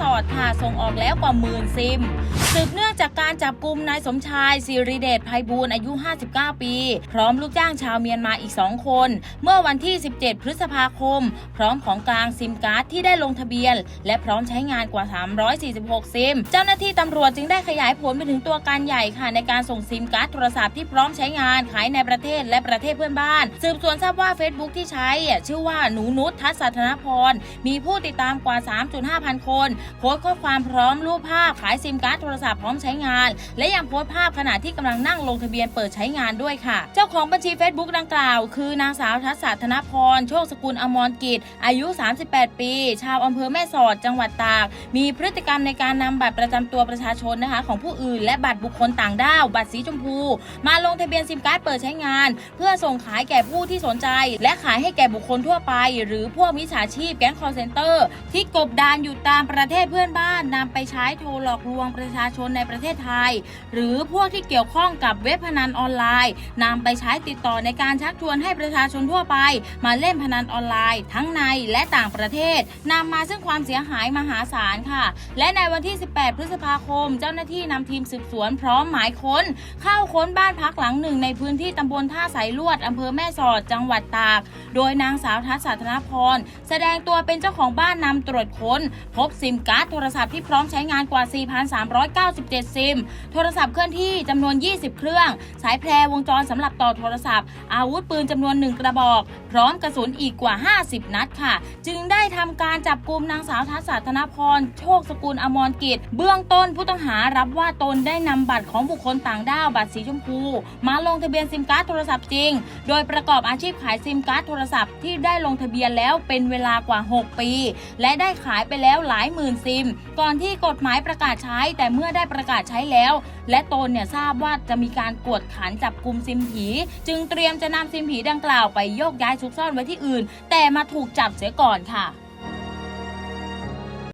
สอดค่ะส่งออกแล้วกว่าหมื่นซิม สืบเนื่องจากการจับกลุ่มนายสมชายสิริเดชภัยบูลย์อายุ 59 ปี พร้อมลูกจ้างชาวเมียนมาอีก 2 คน เมื่อวันที่ 17 พฤษภาคม พร้อมของกลางซิมการ์ดที่ได้ลงทะเบียน และพร้อมใช้งานกว่า 346 ซิม เจ้าหน้าที่ตำรวจจึงได้ขยายผลไปถึงตัวการใหญ่ค่ะในการส่งซิมการ์ดโทรศัพท์ที่พร้อมใช้งานขายในประเทศและประเทศเพื่อนบ้าน สืบสวนทราบว่า Facebook ที่ใช้ชื่อว่าหนูนุชทัศนพรมีผู้ติดตามกว่า 3.5 พันคนโพสต์ข้อความพร้อมรูปภาพขายซิมการ์ดโทรศัพท์พร้อมใช้งาน และยังโพสต์ภาพขณะที่กำลังนั่งลงทะเบียนเปิดใช้งานด้วยค่ะ เจ้าของบัญชี Facebook ดังกล่าว คือนางสาวทัศธนพร โชคสกุลอมรกิจ อายุ 38 ปี ชาวอำเภอแม่สอดจังหวัดตาก มีพฤติกรรมในการนำบัตรประจำตัวประชาชนนะคะ ของผู้อื่น และบัตรบุคคลต่างด้าว บัตรสีชมพู มาลงทะเบียนซิมการ์ดเปิดใช้งาน เพื่อส่งขายแก่ผู้ที่สนใจ และขายให้แก่บุคคลทั่วไป หรือพวกมิจฉาชีพแก๊งคอร์เซนเตอร์ที่กบดานอยู่ตามประเทศเพื่อนบ้านนำไปใช้โทรหลอกลวงประชาชนในประเทศไทย หรือพวกที่เกี่ยวข้องกับเว็บพนันออนไลน์นำไปใช้ติดต่อในการชักชวนให้ประชาชนทั่วไป มาเล่นพนันออนไลน์ ทั้งในและต่างประเทศนำมาซึ่งความเสียหายมหาศาลค่ะ และในวันที่ 18 พฤษภาคม เจ้าหน้าที่นำทีมสืบสวนพร้อมหมายค้น เข้าค้นบ้านพักหลังหนึ่งในพื้นที่ตำบลท่าสายลวดอำเภอแม่สอดจังหวัดตาก โดยนางสาวทัศธนพร แสดงตัวเป็นเจ้าของบ้านนำตรวจค้น พบซิมการ์ดโทรศัพท์ที่พร้อมใช้งานกว่า 4,397 ซิม โทรศัพท์เคลื่อนที่จำนวน 20 เครื่อง สายแพรวงจรสำหรับต่อโทรศัพท์ อาวุธปืนจำนวน 1 กระบอก พร้อมกระสุนอีกกว่า 50 นัดค่ะ จึงได้ทำการจับกลุ่มนางสาวทัศธนพร โชคสกุลอมรกิจ เบื้องต้นผู้ต้องหารับว่าตนได้นำบัตรของบุคคลต่างด้าวบัตรสีชมพู มาลงทะเบียนซิมการ์ดโทรศัพท์จริง โดยประกอบอาชีพขายซิมการ์ดโทรศัพท์ที่ได้ลงทะเบียนแล้วเป็นเวลากว่า 6 ปี และได้ขายไปแล้วหลายหมื่นซิม ก่อนที่กฎหมายประกาศใช้ แต่เมื่อได้ประกาศใช้แล้ว และตนเนี่ยทราบว่าจะมีการกวดขันจับกลุ่มซิมผี จึงเตรียมจะนำซิมผีดังกล่าวไปโยกย้ายซุกซ่อนไว้ที่อื่น แต่มาถูกจับเสียก่อนค่ะ